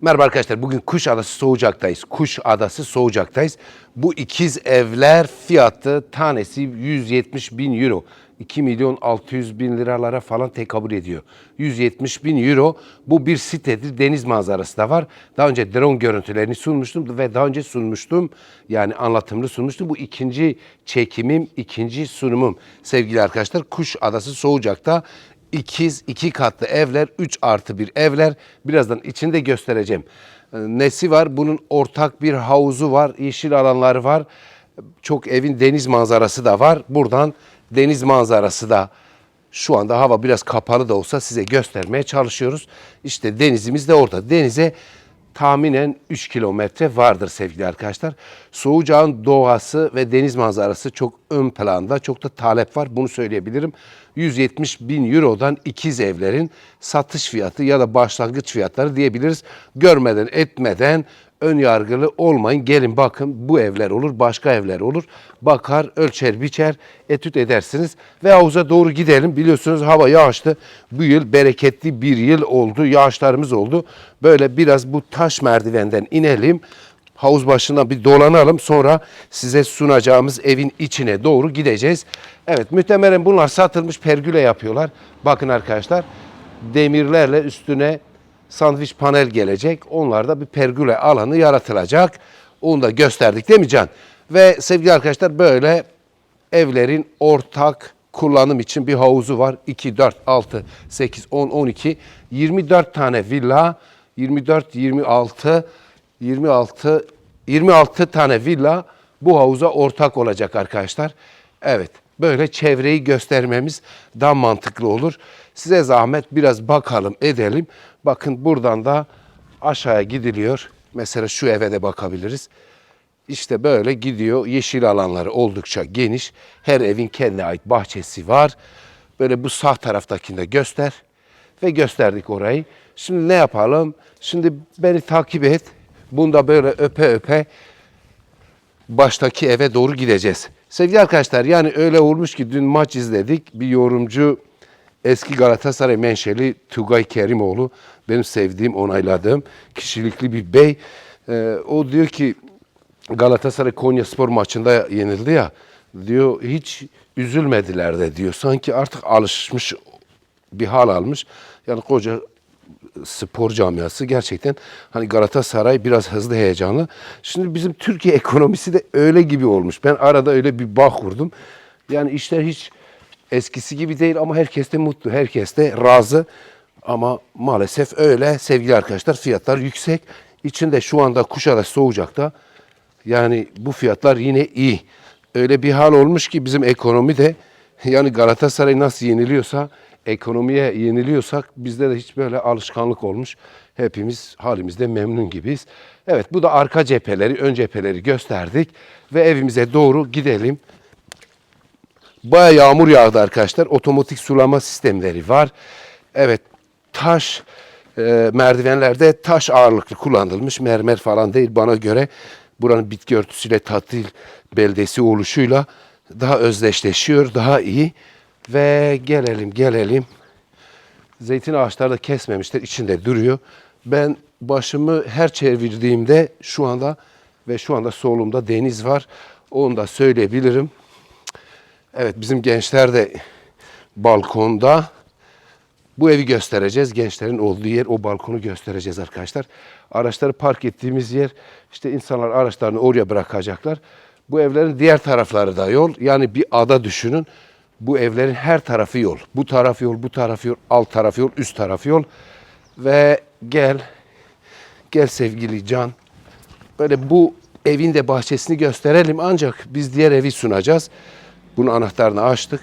Merhaba arkadaşlar. Bugün Kuş Adası Soğucak'tayız. Kuş Adası Soğucak'tayız. Bu ikiz evler fiyatı tanesi 170 bin euro. 2 milyon 600 bin liralara falan tekabül ediyor. 170 bin euro. Bu bir sitedir. Deniz manzarası da var. Daha önce drone görüntülerini sunmuştum ve daha önce sunmuştum. Yani anlatımlı sunmuştum. Bu ikinci çekimim, ikinci sunumum. Sevgili arkadaşlar Kuş Adası Soğucak'ta ikiz, iki katlı evler, 3 artı bir evler. Birazdan içinde göstereceğim. Ee, Nesi var? Bunun ortak bir havuzu var, yeşil alanları var. Çok evin deniz manzarası da var. Buradan deniz manzarası da şu anda hava biraz kapalı da olsa size göstermeye çalışıyoruz. İşte denizimiz de orada. Denize tahminen 3 kilometre vardır sevgili arkadaşlar. Soğucağın doğası ve deniz manzarası çok ön planda. Çok da talep var bunu söyleyebilirim. 170 bin eurodan ikiz evlerin satış fiyatı ya da başlangıç fiyatları diyebiliriz. Görmeden etmeden ön yargılı olmayın. Gelin bakın bu evler olur, başka evler olur. Bakar, ölçer, biçer, etüt edersiniz ve havuza doğru gidelim. Biliyorsunuz hava yağışlı. Bu yıl bereketli bir yıl oldu. Yağışlarımız oldu. Böyle biraz bu taş merdivenden inelim. Havuz başına bir dolanalım. Sonra size sunacağımız evin içine doğru gideceğiz. Evet muhtemelen bunlar satılmış pergüle yapıyorlar. Bakın arkadaşlar demirlerle üstüne sandviç panel gelecek. Onlarda bir pergüle alanı yaratılacak. Onu da gösterdik değil mi Can? Ve sevgili arkadaşlar böyle evlerin ortak kullanım için bir havuzu var. 2, 4, 6, 8, 10, 12, 24 tane villa, 24, 26, 26, 26 tane villa bu havuza ortak olacak arkadaşlar. Evet, böyle çevreyi göstermemiz daha mantıklı olur. Size zahmet biraz bakalım, edelim. Bakın buradan da aşağıya gidiliyor. Mesela şu eve de bakabiliriz. İşte böyle gidiyor. Yeşil alanları oldukça geniş. Her evin kendine ait bahçesi var. Böyle bu sağ taraftakinde göster. Ve gösterdik orayı. Şimdi ne yapalım? Şimdi beni takip et. Bunda böyle öpe öpe baştaki eve doğru gideceğiz. Sevgili arkadaşlar yani öyle olmuş ki dün maç izledik. Bir yorumcu eski Galatasaray menşeli Tugay Kerimoğlu benim sevdiğim, onayladığım kişilikli bir bey. Ee, o diyor ki Galatasaray Konya Spor maçında yenildi ya diyor hiç üzülmediler de diyor. Sanki artık alışmış bir hal almış. Yani koca spor camiası gerçekten hani Galatasaray biraz hızlı heyecanlı. Şimdi bizim Türkiye ekonomisi de öyle gibi olmuş. Ben arada öyle bir bağ kurdum. Yani işler hiç eskisi gibi değil ama herkes de mutlu, herkes de razı. Ama maalesef öyle sevgili arkadaşlar fiyatlar yüksek. İçinde şu anda Kuşadası Soğucak'ta yani bu fiyatlar yine iyi. Öyle bir hal olmuş ki bizim ekonomi de yani Galatasaray nasıl yeniliyorsa ekonomiye yeniliyorsak bizde de hiç böyle alışkanlık olmuş. Hepimiz halimizde memnun gibiyiz. Evet bu da arka cepheleri, ön cepheleri gösterdik ve evimize doğru gidelim. Baya yağmur yağdı arkadaşlar. Otomatik sulama sistemleri var. Evet taş e, merdivenlerde taş ağırlıklı kullanılmış. Mermer falan değil bana göre buranın bitki örtüsüyle tatil beldesi oluşuyla daha özdeşleşiyor, daha iyi. Ve gelelim gelelim. Zeytin ağaçları da kesmemişler, içinde duruyor. Ben başımı her çevirdiğimde şu anda ve şu anda solumda deniz var. Onu da söyleyebilirim. Evet bizim gençler de balkonda. Bu evi göstereceğiz. Gençlerin olduğu yer o balkonu göstereceğiz arkadaşlar. Araçları park ettiğimiz yer işte insanlar araçlarını oraya bırakacaklar. Bu evlerin diğer tarafları da yol. Yani bir ada düşünün. Bu evlerin her tarafı yol. Bu taraf yol, bu taraf yol, alt taraf yol, üst taraf yol. Ve gel, gel sevgili Can. Böyle bu evin de bahçesini gösterelim ancak biz diğer evi sunacağız. Bunun anahtarını açtık.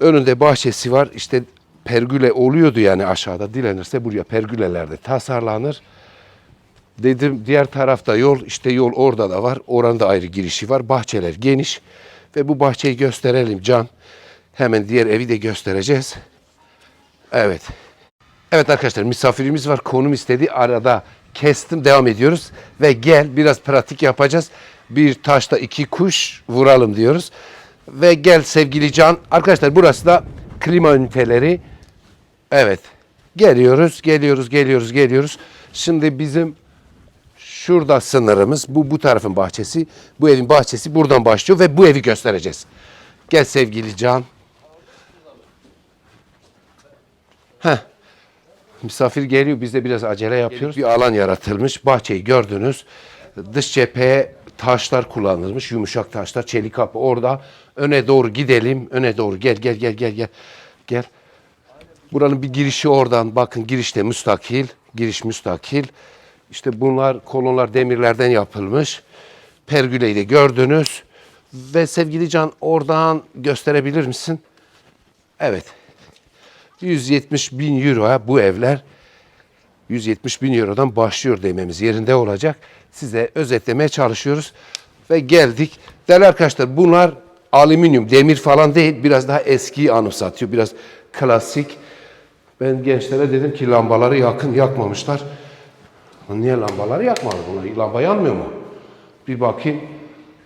Önünde bahçesi var. İşte pergüle oluyordu yani aşağıda. Dilenirse buraya pergülelerde tasarlanır. Dedim diğer tarafta yol. işte yol orada da var. Oranın da ayrı girişi var. Bahçeler geniş. Ve bu bahçeyi gösterelim Can. Hemen diğer evi de göstereceğiz. Evet. Evet arkadaşlar misafirimiz var. Konum istedi. Arada kestim. Devam ediyoruz. Ve gel biraz pratik yapacağız. Bir taşta iki kuş vuralım diyoruz. Ve gel sevgili Can. Arkadaşlar burası da klima üniteleri. Evet. Geliyoruz, geliyoruz, geliyoruz, geliyoruz. Şimdi bizim şurada sınırımız. Bu bu tarafın bahçesi. Bu evin bahçesi buradan başlıyor ve bu evi göstereceğiz. Gel sevgili Can. Heh. Misafir geliyor biz de biraz acele yapıyoruz. Bir alan yaratılmış. Bahçeyi gördünüz. Dış cepheye taşlar kullanılmış. Yumuşak taşlar. Çelik kapı orada. Öne doğru gidelim. Öne doğru gel gel gel gel gel. Gel. Buranın bir girişi oradan. Bakın girişte müstakil. Giriş müstakil. İşte bunlar kolonlar demirlerden yapılmış. Pergüleyi de gördünüz. Ve sevgili Can oradan gösterebilir misin? Evet. 170 bin euroya bu evler 170 bin eurodan başlıyor dememiz yerinde olacak. Size özetlemeye çalışıyoruz. Ve geldik. Değerli arkadaşlar bunlar alüminyum, demir falan değil. Biraz daha eskiyi anımsatıyor. Biraz klasik. Ben gençlere dedim ki lambaları yakın yakmamışlar. Niye lambaları yakmadı bunlar? Lamba yanmıyor mu? Bir bakayım.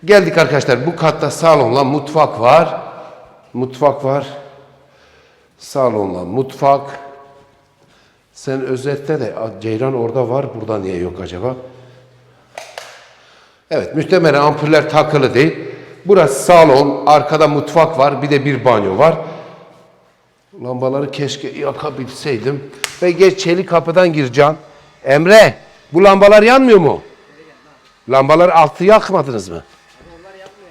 Geldik arkadaşlar. Bu katta salonla mutfak var. Mutfak var. Salonla mutfak. Sen özette de "Aa, Ceyran orada var. Burada niye yok acaba? Evet muhtemelen ampuller takılı değil. Burası salon. Arkada mutfak var. Bir de bir banyo var. Lambaları keşke yakabilseydim. Ve geç çelik kapıdan gir Can. Emre bu lambalar yanmıyor mu? Lambalar altı yakmadınız mı?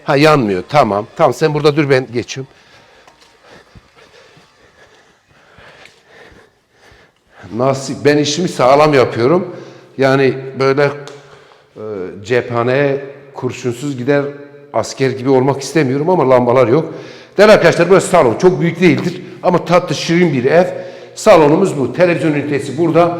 Ha yanmıyor. Tamam. Tamam sen burada dur ben geçiyorum. Nasip. Ben işimi sağlam yapıyorum. Yani böyle cephaneye kurşunsuz gider asker gibi olmak istemiyorum ama lambalar yok. Değerli arkadaşlar burası salon. Çok büyük değildir ama tatlı şirin bir ev. Salonumuz bu. Televizyon ünitesi burada.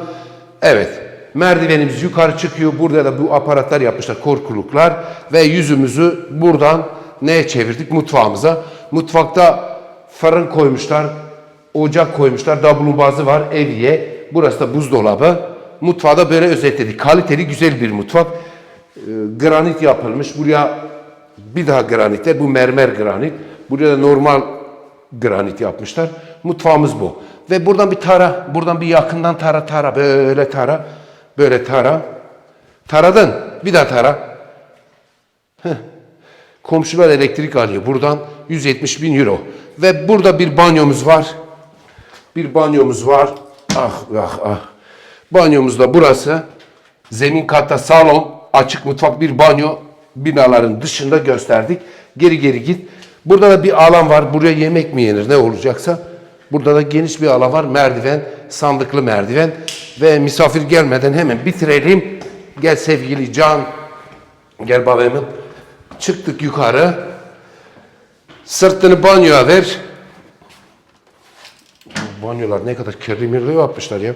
Evet. Merdivenimiz yukarı çıkıyor. Burada da bu aparatlar yapmışlar. Korkuluklar. Ve yüzümüzü buradan neye çevirdik? Mutfağımıza. Mutfakta fırın koymuşlar. Ocak koymuşlar. Davlumbazı var. Eviye. Burası da buzdolabı. Mutfağı böyle özetledik. Kaliteli güzel bir mutfak. Ee, granit yapılmış. Buraya bir daha granitler. Bu mermer granit. Buraya da normal granit yapmışlar. Mutfağımız bu. Ve buradan bir tara. Buradan bir yakından tara tara. Böyle tara. Böyle tara. Taradın. Bir daha tara. Heh. Komşular elektrik alıyor. Buradan 170 bin euro. Ve burada bir banyomuz var. Bir banyomuz var. Ah ah ah. Banyomuz da burası. Zemin katta salon, açık mutfak, bir banyo binaların dışında gösterdik. Geri geri git. Burada da bir alan var. Buraya yemek mi yenir ne olacaksa. Burada da geniş bir alan var. Merdiven, sandıklı merdiven. Ve misafir gelmeden hemen bitirelim. Gel sevgili Can. Gel babamın. Çıktık yukarı. Sırtını banyoya ver. Banyolar ne kadar kirli mirli yapmışlar ya.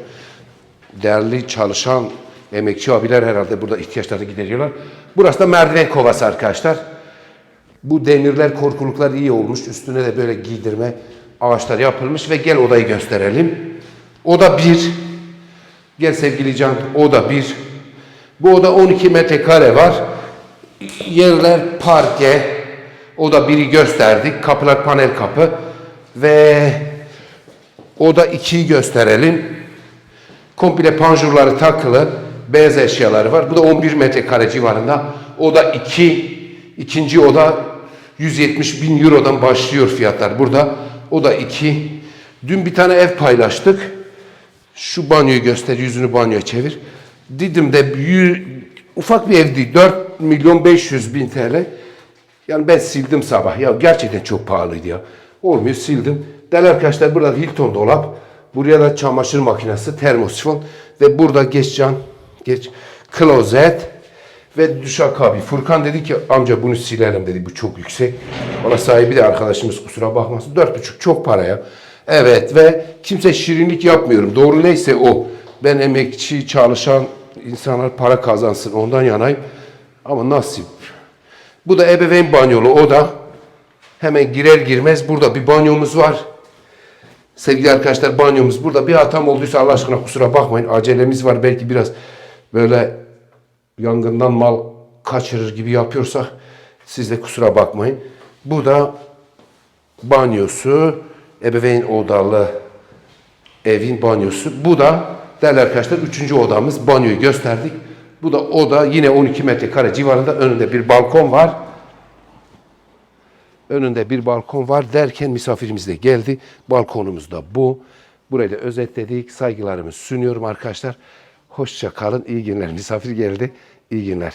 Değerli çalışan emekçi abiler herhalde burada ihtiyaçlarını gideriyorlar. Burası da merdiven kovası arkadaşlar. Bu demirler, korkuluklar iyi olmuş. Üstüne de böyle giydirme ağaçlar yapılmış ve gel odayı gösterelim. Oda bir. Gel sevgili Can, oda bir. Bu oda 12 metrekare var. Yerler parke. Oda biri gösterdik. Kapılar panel kapı. Ve oda 2'yi gösterelim. Komple panjurları takılı. Beyaz eşyaları var. Bu da 11 metrekare civarında. Oda 2. ikinci oda 170 bin eurodan başlıyor fiyatlar burada. Oda 2. Dün bir tane ev paylaştık. Şu banyoyu göster, yüzünü banyoya çevir. Didim'de yü- ufak bir evdi. 4 milyon 500 bin TL. Yani ben sildim sabah. Ya gerçekten çok pahalıydı ya. Olmuyor sildim. Değerli arkadaşlar burada Hilton dolap. Buraya da çamaşır makinesi, termosifon. Ve burada geç can, geç klozet ve duşakabı. Furkan dedi ki amca bunu silelim dedi. Bu çok yüksek. Ona sahibi de arkadaşımız kusura bakmasın. Dört buçuk çok para ya. Evet ve kimse şirinlik yapmıyorum. Doğru neyse o. Ben emekçi, çalışan insanlar para kazansın ondan yanayım. Ama nasip. Bu da ebeveyn banyolu oda. Hemen girer girmez burada bir banyomuz var. Sevgili arkadaşlar banyomuz burada. Bir hatam olduysa Allah aşkına kusura bakmayın. Acelemiz var. Belki biraz böyle yangından mal kaçırır gibi yapıyorsak siz de kusura bakmayın. Bu da banyosu, ebeveyn odalı evin banyosu. Bu da değerli arkadaşlar üçüncü odamız banyoyu gösterdik. Bu da oda yine 12 metrekare civarında önünde bir balkon var. Önünde bir balkon var derken misafirimiz de geldi. Balkonumuz da bu. Burayı da özetledik. Saygılarımı sunuyorum arkadaşlar. Hoşça kalın. İyi günler. Misafir geldi. İyi günler.